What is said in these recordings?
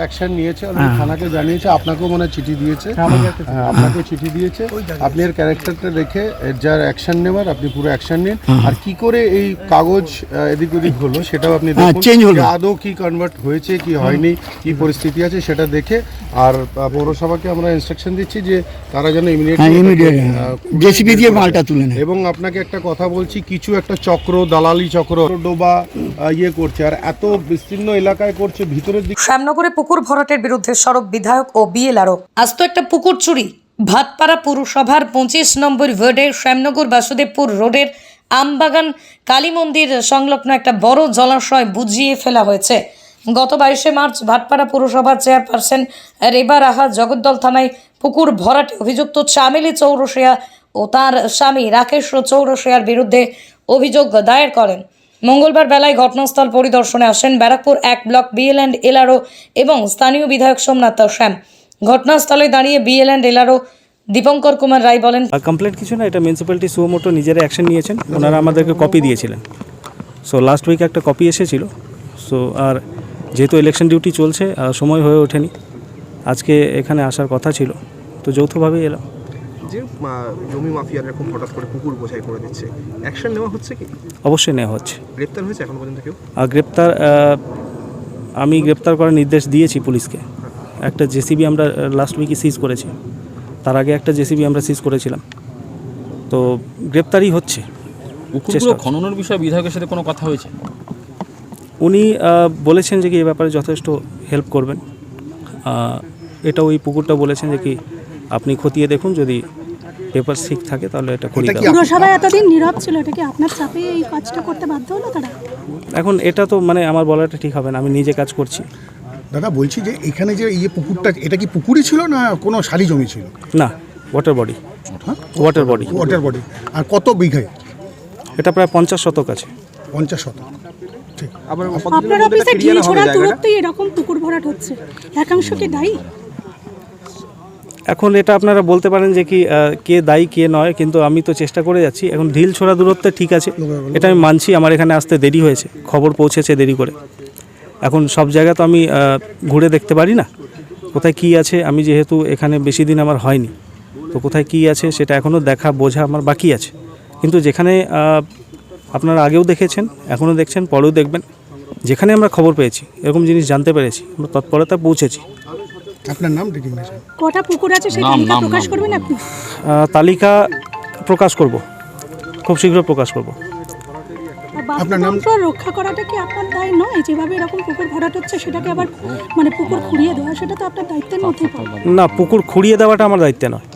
Action নিয়েছে already থানাকে জানিয়েছে আপনাকেও মনে চিঠি দিয়েছে। হ্যাঁ, আপনাকে চিঠি দিয়েছে। আপনি এর ক্যারেক্টারটা দেখে এর যার অ্যাকশন নেওয়ার আপনি পুরো অ্যাকশন নিন। আর কি করে এই কাগজ এদিক ওদিক হলো সেটাও আপনি হ্যাঁ, দেখুন। আদৌ কি কনভার্ট হয়েছে কি হয়নি কি পরিস্থিতি আছে সেটা দেখে। আর পৌরসভাকে আমরা ইনস্ট্রাকশন দিচ্ছি যে তারা যেন হ্যাঁ ইমিডিয়েটলি ইমিডিয়েট জেসিপি দিয়ে মালটা তুলে নেয়। এবং আপনাকে একটা কথা বলছি কিছু একটা চক্র দালালি চক্র ডোবা ইয়ে করছে। আর এত বিস্তীর্ণ এলাকায় করছে ভিতরের দিক শ্যামনগরে পুকুর ভরাটের বিরুদ্ধে সরব বিধায়ক ও বিএলআরও আজ তো একটা পুকুর চুরি। ভাতপাড়া পুরসভার পঁচিশ নম্বর ওয়ার্ডের শ্যামনগর বাসুদেবপুর রোডের আমবাগান কালী মন্দির সংলগ্ন একটা বড় জলাশয় বুঝিয়ে ফেলা হয়েছে। গত বাইশে মার্চ ভাটপাড়া পুরসভার চেয়ারপারসন রেবা রাহা জগদ্দল থানায় পুকুর ভরাটে অভিযুক্ত চামেলি চৌরসিয়া ও তার স্বামী রাকেশ চৌরসিয়ার বিরুদ্ধে অভিযোগ দায়ের করেন। মঙ্গলবার বেলায় ঘটনাস্থল পরিদর্শনে আসেন ব্যারাকপুর এক ব্লক বিএল অ্যান্ড এলআরও এবং স্থানীয় বিধায়ক সোমনাথ শ্যাম। ঘটনাস্থলে দাঁড়িয়ে BL and LRO Dipankar Kumar Roy বলেন কমপ্লেন্ট কিছু না, এটা মিউনিসিপ্যালিটি সুমোটো নিজেরা অ্যাকশন নিয়েছেন, ওনারা আমাদেরকে কপি দিয়েছিলেন। সো লাস্ট উইক একটা কপি এসেছিল সো আর যেহেতু ইলেকশন ডিউটি চলছে সময় হয়ে ওঠেনি, আজকে এখানে আসার কথা ছিল, তো যৌথভাবেই এলাম। যে জমি মাফিয়ার এরকম হঠাৎ করে পুকুর বোঝাই করে দিচ্ছে অ্যাকশন নেওয়া হচ্ছে কি? অবশ্যই নেওয়া হচ্ছে। গ্রেপ্তার হয়েছে এখন পর্যন্ত কেউ? আর গ্রেপ্তার আমি গ্রেপ্তার করার নির্দেশ দিয়েছি পুলিশকে। একটা জেসিবি আমরা লাস্ট উইকে সিজ করেছি। তার আগে একটা জেসিবি আমরা সিজ করেছিলাম। তো গ্রেপ্তারই হচ্ছে। খননের বিষয়ে বিধায়কের সাথে কোনো কথা হয়েছে? উনি বলেছেন যে কি এ ব্যাপারে যথেষ্ট হেল্প করবেন। এটা ওই পুকুরটা বলেছেন যে কি আপনি খতিয়ে দেখুন যদি পেপার ঠিক থাকে তাহলে এটা হবে। পুরসভা এতদিন নীরব ছিল এটা কি আপনার চাপে এই কাজটা করতে বাধ্য হলো তারা? এখন এটা তো মানে আমার বলাটা ঠিক হবে না আমি নিজে কাজ করছি। দাদা বলছি যে এখানে যে ইয়ে পুকুরটা এটা কি পুকুরই ছিল না কোনো শালি জমি ছিল? না ওয়াটার বডি হ্যাঁ ওয়াটার বডি ওয়াটার বডি আর কত বিঘায় এটা প্রায় পঞ্চাশ শতক আছে। পঞ্চাশ শতক। ঠিক। আপনার অফিসে ঢিল ছোড়ার দূরত্বেই এরকম পুকুর ভরাট হচ্ছে। একাংশ কি দায়ী? এখন এটা আপনারা বলতে পারেন যে কি কে দায়ী, কে নয়, কিন্তু আমি তো চেষ্টা করে যাচ্ছি। এখন ঢিল ছোড়া দূরত্বে ঠিক আছে, এটা আমি মানছি, আমার এখানে আসতে দেরি হয়েছে, খবর পৌঁছেছে দেরি করে। এখন সব জায়গা তো আমি ঘুরে দেখতে পারি না। কোথায় কি আছে, আমি যেহেতু এখানে বেশি দিন আমার হয়নি, তো কোথায় কি আছে সেটা এখনও দেখা, বোঝা আমার বাকি আছে। কিন্তু যেখানে আপনারা আগেও দেখেছেন এখনও দেখছেন, পরেও দেখবেন, যেখানে আমরা খবর পেয়েছি, এরকম জিনিস জানতে পেরেছি, আমরা তৎপরতা পৌঁছেছি। আপনার নাম ডেজিগনেশন কটা পুকুর আছে সেই তালিকা প্রকাশ করবেন আপনি? তালিকা প্রকাশ করব। খুব শীঘ্র প্রকাশ করব। আপনার নাম? রক্ষা করাটা কি আপনার দায় নয়? যেভাবে এরকম পুকুর ভরাট হচ্ছে সেটাকে আবার মানে পুকুর খুঁড়িয়ে দেওয়া সেটা তো আপনার দায়িত্বের মধ্যেই পড়ে। না পুকুর খুঁড়িয়ে দেওয়াটা আমার দায়িত্বে নয়।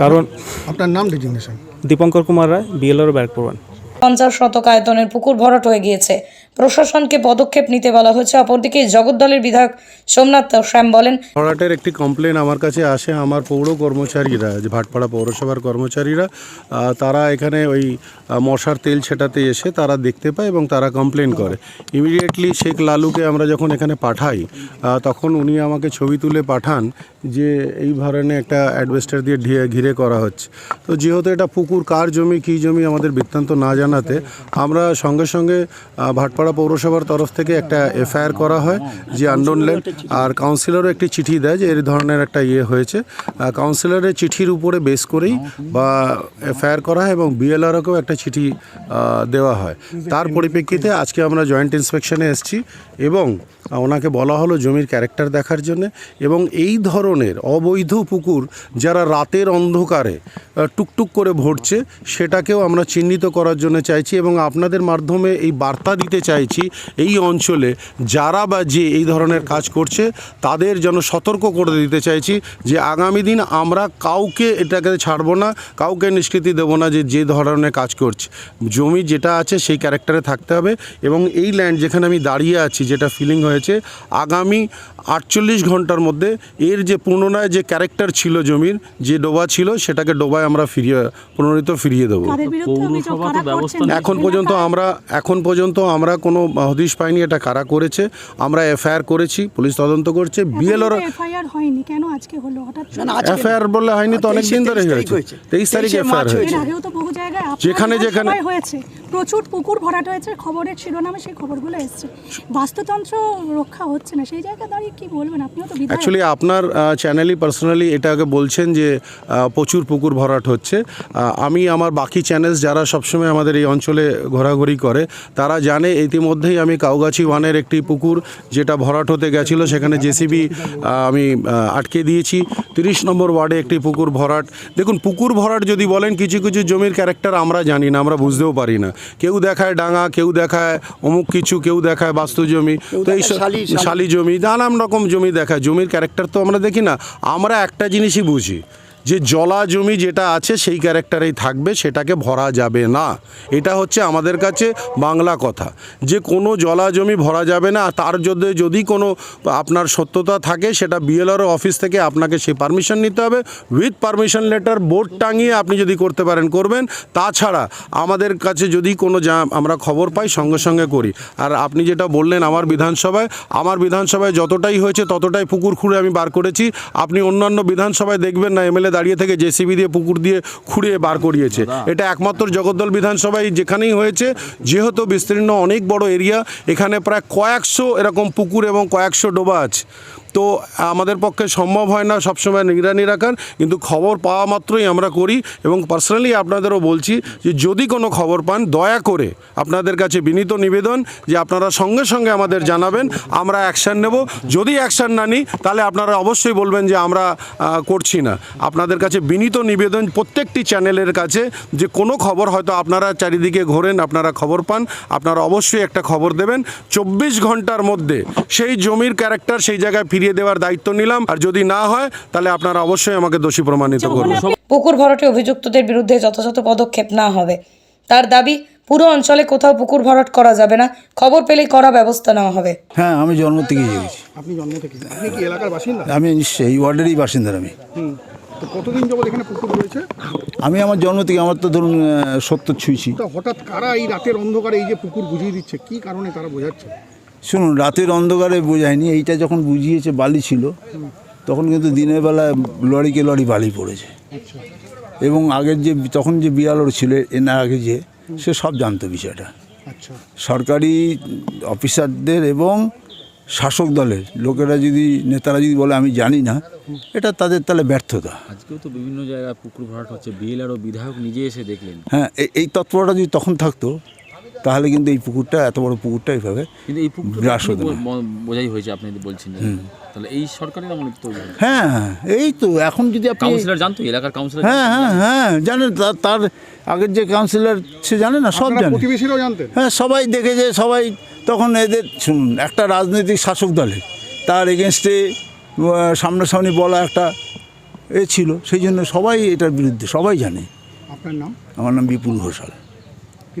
কারণ আপনার নাম designation Dipankar Kumar Roy BLR Barrackpore one পঞ্চাশ শতক আয়তনের পুকুর ভরাট হয়ে গিয়েছে। প্রশাসনকে পদক্ষেপ নিতে বলা হয়েছে। অপরদিকে জগদ্দলের বিধায়ক সোমনাথ শ্যাম বলেন, ভরাটের একটি কমপ্লেন আমার কাছে আসে আমার পৌর কর্মচারীরা, যে ভাটপাড়া পৌরসভার কর্মচারীরা তারা এখানে ওই মশার তেল ছেটাতে এসে তারা দেখতে পায় এবং তারা কমপ্লেন করে। ইমিডিয়েটলি শেখ লালুকে আমরা যখন এখানে পাঠাই তখন উনি আমাকে ছবি তুলে পাঠান যে এই ধরনের একটা অ্যাডভেস্টার দিয়ে ঘিরে করা হচ্ছে। তো যেহেতু এটা পুকুর, কার জমি, কী জমি আমাদের বৃত্তান্ত না জানাতে, আমরা সঙ্গে সঙ্গে ভাটপাড়া পৌরসভার তরফ থেকে একটা এফআইআর করা হয় যে আন্ডন ল্যান্ড আর কাউন্সিলরও একটি চিঠি দেয় যে এর ধরনের একটা ইয়ে হয়েছে। কাউন্সিলরের চিঠির উপরে বেস করেই বা এফআইআর করা হয় এবং বিএলআরকেও একটা চিঠি দেওয়া হয়। তার পরিপ্রেক্ষিতে আজকে আমরা জয়েন্ট ইন্সপেকশনে এসেছি এবং ওনাকে বলা হলো জমির ক্যারেক্টার দেখার জন্য এবং এই ধরনের অবৈধ পুকুর যারা রাতের অন্ধকারে টুকটুক করে ভরছে, সেটাকেও আমরা চিহ্নিত করার জন্য চাইছি এবং আপনাদের মাধ্যমে এই বার্তা দিতে চাইছি এই অঞ্চলে যারা বা যে এই ধরনের কাজ করছে, তাদের যেন সতর্ক করে দিতে চাইছি যে আগামী দিন আমরা কাউকে এটাকে ছাড়বো না, কাউকে নিষ্কৃতি দেবো না যে যে ধরনের কাজ করছে। জমি যেটা আছে সেই ক্যারেক্টারে থাকতে হবে এবং এই ল্যান্ড যেখানে আমি দাঁড়িয়ে আছি, যেটা ফিলিং হয়েছে, আগামী আটচল্লিশ ঘণ্টার মধ্যে এর যে পুনরায় যে ক্যারেক্টার ছিল জমির যে ডোবা ছিল সেটাকে ডোবায় আমরা ফিরিয়ে পুনরিত ফিরিয়ে দেবো। এখন পর্যন্ত আমরা এখন পর্যন্ত আমরা কোনো হদিশ পাইনি এটা কারা করেছে। আমরা এফআইআর করেছি পুলিশ তদন্ত করছে বিএলওর এফআইআর হয়নি কেন আজকে হলো? হঠাৎ এফআইআর বললে হয়নি তো অনেক দিন ধরে হয়েছে। তেইশ তারিখ এফআইআর হয়েছে। যেখানে যেখানে- হয়েছে। প্রচুর পুকুর ভরাট হয়েছে, খবরের শিরোনামে সেই খবরগুলো এসছে। বাস্তুতন্ত্র রক্ষা হচ্ছে না, সেই জায়গায় দাঁড়িয়ে কি বলবেন? আপনিও তো অ্যাকচুয়ালি আপনার চ্যানেলই পার্সোনালি এটাকে বলছেন যে প্রচুর পুকুর ভরাট হচ্ছে। আমি আমার বাকি চ্যানেলস যারা সবসময় আমাদের এই অঞ্চলে ঘোরাঘুরি করে, তারা জানে ইতিমধ্যেই আমি কাউগাছি ওয়ানের একটি পুকুর যেটা ভরাট হতে গেছিল, সেখানে জেসিবি আমি আটকে দিয়েছি। তিরিশ নম্বর ওয়ার্ডে একটি পুকুর ভরাট। দেখুন, পুকুর ভরাট যদি বলেন, কিছু কিছু জমির ক্যারেক্টার আমরা জানি না, আমরা বুঝতেও পারি না। কেউ দেখায় ডাঙা কেউ দেখায় অমুক কিছু কেউ দেখায় বাস্তু জমি। তো এই। শালি জমি নানান রকম জমি দেখায়। জমির ক্যারেক্টার তো আমরা দেখি না। আমরা একটা জিনিসই বুঝি। যে জলা জমি যেটা আছে সেই ক্যারেক্টারেই থাকবে, সেটাকে ভরা যাবে না। এটা হচ্ছে আমাদের কাছে বাংলা কথা। যে কোনো জলা জমি ভরা যাবে না তার যদি যদি কোনো আপনার সত্যতা থাকে, সেটা বিএলআরও অফিস থেকে আপনাকে সেই পারমিশন নিতে হবে। উইথ পারমিশন লেটার বোর্ড টাঙিয়ে আপনি যদি করতে পারেন, করবেন। তাছাড়া আমাদের কাছে যদি কোনো যা আমরা খবর পাই, সঙ্গে সঙ্গে করি। আর আপনি যেটা বললেন আমার বিধানসভায় আমার বিধানসভায় যতটাই হয়েছে ততটাই পুকুর খুঁড়ে আমি বার করেছি। আপনি অন্যান্য বিধানসভায় দেখবেন না, এমএলএ দাঁড়িয়ে থেকে জেসিবি দিয়ে পুকুর দিয়ে খুঁড়িয়ে বার করিয়েছে। এটা একমাত্র জগদ্দল বিধানসভায় যেখানেই হয়েছে যেহেতু বিস্তীর্ণ অনেক বড় এরিয়া এখানে প্রায় কয়েকশো এরকম পুকুর এবং কয়েকশো ডোবা আছে। তো আমাদের পক্ষে সম্ভব হয় না সবসময় নিগরানি রাখার, কিন্তু খবর পাওয়া মাত্রই আমরা করি এবং পার্সোনালি আপনাদেরও বলছি যে যদি কোনো খবর পান, দয়া করে আপনাদের কাছে বিনীত নিবেদন যে আপনারা সঙ্গে সঙ্গে আমাদের জানাবেন, আমরা অ্যাকশান নেব। যদি অ্যাকশান না নিই, তাহলে আপনারা অবশ্যই বলবেন যে আমরা করছি না। আপনাদের কাছে বিনীত নিবেদন প্রত্যেকটি চ্যানেলের কাছে যে কোনো খবর হয়তো আপনারা চারিদিকে ঘোরেন, আপনারা খবর পান, আপনারা অবশ্যই একটা খবর দেবেন। চব্বিশ ঘণ্টার মধ্যে সেই জমির ক্যারেক্টার সেই জায়গায় ফিরিয়ে দেওয়ার দায়িত্ব নিলাম। আর যদি না হয় তাহলে আপনারা অবশ্যই আমাকে দোষী প্রমাণিত করবেন পুকুর ভরাটে অভিযুক্তদের বিরুদ্ধে যথাযথ পদক্ষেপ না হবে। তার দাবি পুরো অঞ্চলে কোথাও পুকুর ভরাট করা যাবে না। খবর পেলেই করা ব্যবস্থা নেওয়া হবে। হ্যাঁ আমি জন্ম থেকে জেগেছি। আপনি জন্ম থেকে আপনি কি এলাকার বাসিন্দা? আমি নিশ্চয়ই এই ওয়ার্ডেরই বাসিন্দার আমি। তো কতদিন যাবত এখানে পুকুর রয়েছে? আমি আমার জন্ম থেকে আমার তো ধরুন সত্তর ছুঁইছি। তো হঠাৎ কারা এই রাতের অন্ধকারে এই যে পুকুর বুঝিয়ে দিচ্ছে? কি কারণে তারা বোঝাচ্ছে? শুনুন রাতের অন্ধকারে বোঝায়নি এইটা যখন বুঝিয়েছে বালি ছিল তখন কিন্তু দিনের বেলা লরিকে লরি বালি পড়েছে। এবং আগের যে তখন যে বিয়ালর ছিল এনার আগে যে সে সব জানতো বিষয়টা। আচ্ছা। সরকারি অফিসারদের এবং শাসক দলের লোকেরা যদি নেতারা যদি বলে আমি জানি না এটা তাদের তাহলে ব্যর্থতা। আজকেও তো বিভিন্ন জায়গায় পুকুর ভরাট হচ্ছে বিএলআর ও বিধায়ক নিজে এসে দেখলেন। হ্যাঁ এই তৎপরতা যদি তখন থাকতো তাহলে কিন্তু এই পুকুরটা এত বড় পুকুরটা এইভাবে কিন্তু এই পুকুর গ্রাস হতো না। বোঝাই হয়েছে আপনি যে বলছেন যে। তাহলে এই সরকারের আমলে তৈরি হয়েছে। হ্যাঁ হ্যাঁ এই তো এখন যদি আপনি কাউন্সিলর জানতো এলাকার কাউন্সিলর হ্যাঁ হ্যাঁ হ্যাঁ জানেন তা- তার আগের যে কাউন্সিলর সে জানে না সব আপনারা জানে প্রতিবেশীরাও জানতেন হ্যাঁ সবাই দেখেছে সবাই তখন এদের শুনুন একটা রাজনৈতিক শাসক দলে তার এগেনস্টে সামনাসামনি বলা একটা এ ছিল সেই জন্য সবাই এটার বিরুদ্ধে সবাই জানে আপনার নাম আমার নাম বিপুল ঘোষাল কি